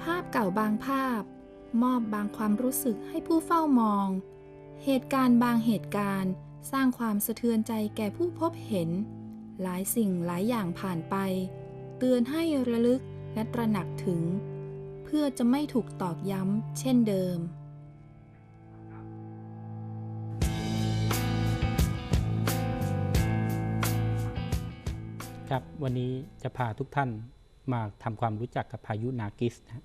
ภาพเก่าบางภาพ มอบบางความรู้สึกให้ผู้เฝ้ามอง เหตุการณ์บางเหตุการณ์ สร้างความสะเทือนใจแก่ผู้พบเห็น หลายสิ่งหลายอย่างผ่านไป เตือนให้ระลึกและตระหนักถึง เพื่อจะไม่ถูกตอกย้ำเช่นเดิม ครับวันนี้จะพาทุกท่านมาทำความรู้จักกับพายุนากิสนะฮะ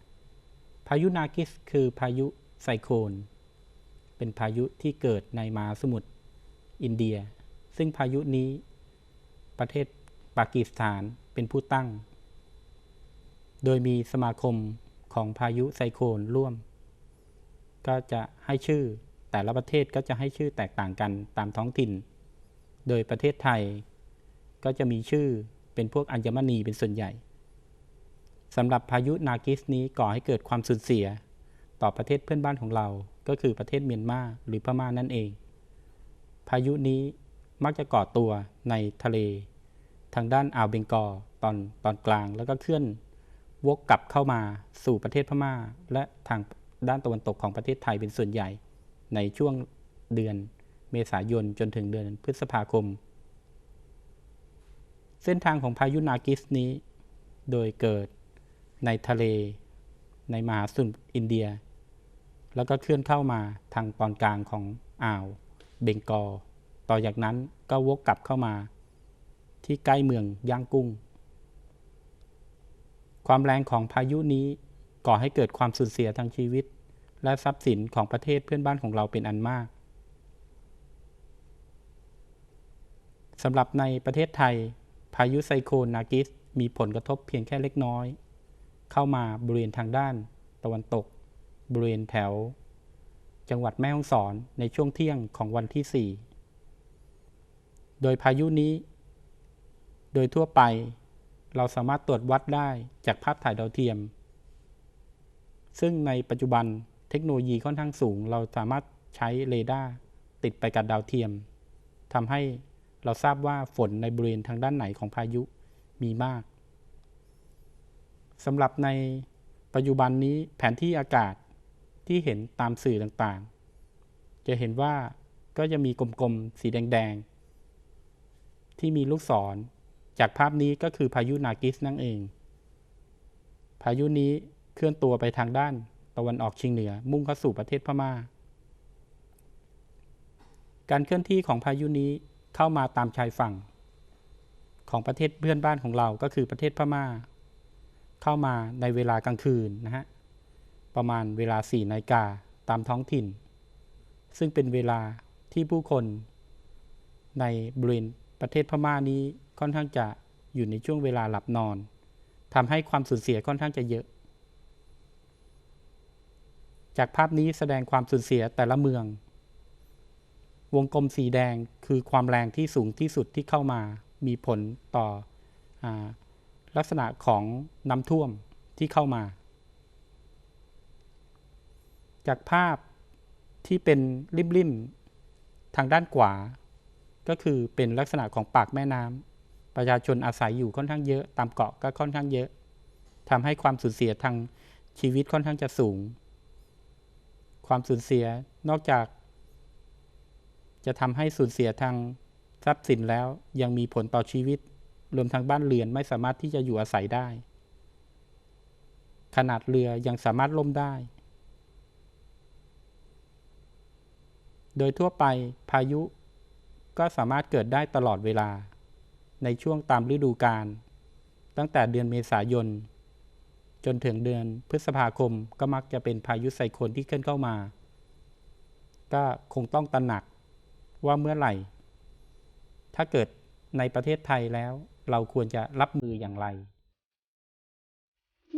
พายุนากิสคือพายุไซโคลนเป็นพายุที่เกิดในมหาสมุทรอินเดีย ซึ่งพายุนี้ประเทศปากีสถานเป็นผู้ตั้ง โดยมีสมาคมของพายุไซโคลนร่วม ก็จะให้ชื่อแต่ละประเทศก็จะให้ชื่อแตกต่างกันตามท้องถิ่น โดยประเทศไทยก็จะมีชื่อ เป็นพวกอัญมณีเป็นส่วนใหญ่สำหรับพายุนากิสนี้ก่อให้เกิดความสูญเสีย ต่อประเทศเพื่อนบ้านของเรา ก็คือประเทศเมียนมาหรือพม่านั่นเอง พายุนี้มักจะก่อตัวในทะเล ทางด้านอ่าวเบงกอลตอนตอนกลางแล้วก็เคลื่อนวกกลับเข้ามาสู่ประเทศพม่า และทางด้านตะวันตกของประเทศไทยเป็นส่วนใหญ่ ในช่วงเดือนเมษายนจนถึงเดือนพฤษภาคม เส้นทางของพายุนากิสนี้ โดยเกิดในทะเลในมหาสมุทรอินเดีย แล้วก็เคลื่อนเข้ามาทางตอนกลางของอ่าวเบงกอลต่อจากนั้นก็วกกลับเข้ามา ที่ใกล้เมืองย่างกุ้ง ความแรงของพายุนี้ก่อให้เกิดความสูญเสียทางชีวิต และทรัพย์สินของประเทศเพื่อนบ้านของเราเป็นอันมากสำหรับในประเทศไทยายุไซโคลนนากิสมีผลกระทบเพียงแค่เล็กน้อย เข้ามาบริเวณทางด้านตะวันตก บริเวณแถว จังหวัดแม่ฮ่องสอนในช่วงเที่ยงของวันที่ 4 โดยพายุนี้ โดยทั่วไปเราสามารถตรวจวัดได้จากภาพถ่ายดาวเทียม ซึ่งในปัจจุบันเทคโนโลยีค่อนข้างสูง เราสามารถใช้เรดาร์ติดไปกับดาวเทียมทำให้ เราทราบว่าฝนในบริเวณทางด้านไหนของพายุมีมากสำหรับในปัจจุบันนี้แผนที่อากาศที่เห็นตามสื่อต่างๆ จะเห็นว่าก็จะมีกลมๆ สีแดงๆ ที่มีลูกศร จากภาพนี้ก็คือพายุนากิสนั่นเอง พายุนี้เคลื่อนตัวไปทางด้านตะวันออกเฉียงเหนือ มุ่งเข้าสู่ประเทศพม่า การเคลื่อนที่ของพายุนี้ เข้ามาตามชายฝั่ง ของประเทศเพื่อนบ้านของเราก็คือประเทศพม่า เข้ามาในเวลากลางคืนนะฮะประมาณเวลา4นาฬิกาตามท้องถิ่น ซึ่งเป็นเวลาที่ผู้คนในบริเวณประเทศพม่านี้ค่อนข้างจะอยู่ในช่วงเวลาหลับนอนทำให้ความสูญเสียค่อนข้างจะเยอะ จากภาพนี้แสดงความสูญเสียแต่ละเมือง วงกลมสีแดงคือความแรงที่สูงที่สุดที่เข้ามามีผลต่ออลักษณะของน้ำท่วมที่เข้ามา จากภาพที่เป็นริมๆทางด้านขวา ก็คือเป็นลักษณะของปากแม่น้ำประชาชนอาศัยอยู่ค่อนข้างเยอะ ตามเกาะก็ค่อนข้างเยอะทำให้ความสูญเสียทางชีวิตค่อนข้างจะสูง ความสูญเสียนอกจาก จะทำให้สูญเสียทางทรัพย์สินแล้วยังมีผลต่อชีวิต รวมทั้งบ้านเรือนไม่สามารถที่จะอยู่อาศัยได้ ขนาดเรือยังสามารถล่มได้ โดยทั่วไปพายุก็สามารถเกิดได้ตลอดเวลา ในช่วงตามฤดูกาลตั้งแต่เดือนเมษายน จนถึงเดือนพฤษภาคมก็มักจะเป็นพายุไซโคลนที่เคลื่อนเข้ามา ก็คงต้องตระหนัก ว่าเมื่อไหร่ ถ้าเกิดในประเทศไทยแล้ว เราควรจะรับมืออย่างไร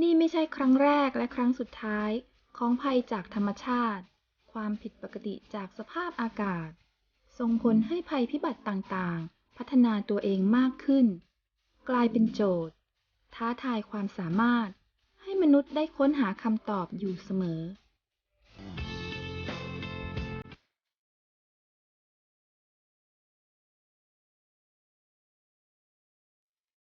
นี่ไม่ใช่ครั้งแรกและครั้งสุดท้ายของภัยจากธรรมชาติ ความผิดปกติจากสภาพอากาศ ส่งผลให้ภัยพิบัติต่างๆ พัฒนาตัวเองมากขึ้น กลายเป็นโจทย์ ท้าทายความสามารถให้มนุษย์ได้ค้นหาคำตอบอยู่เสมอ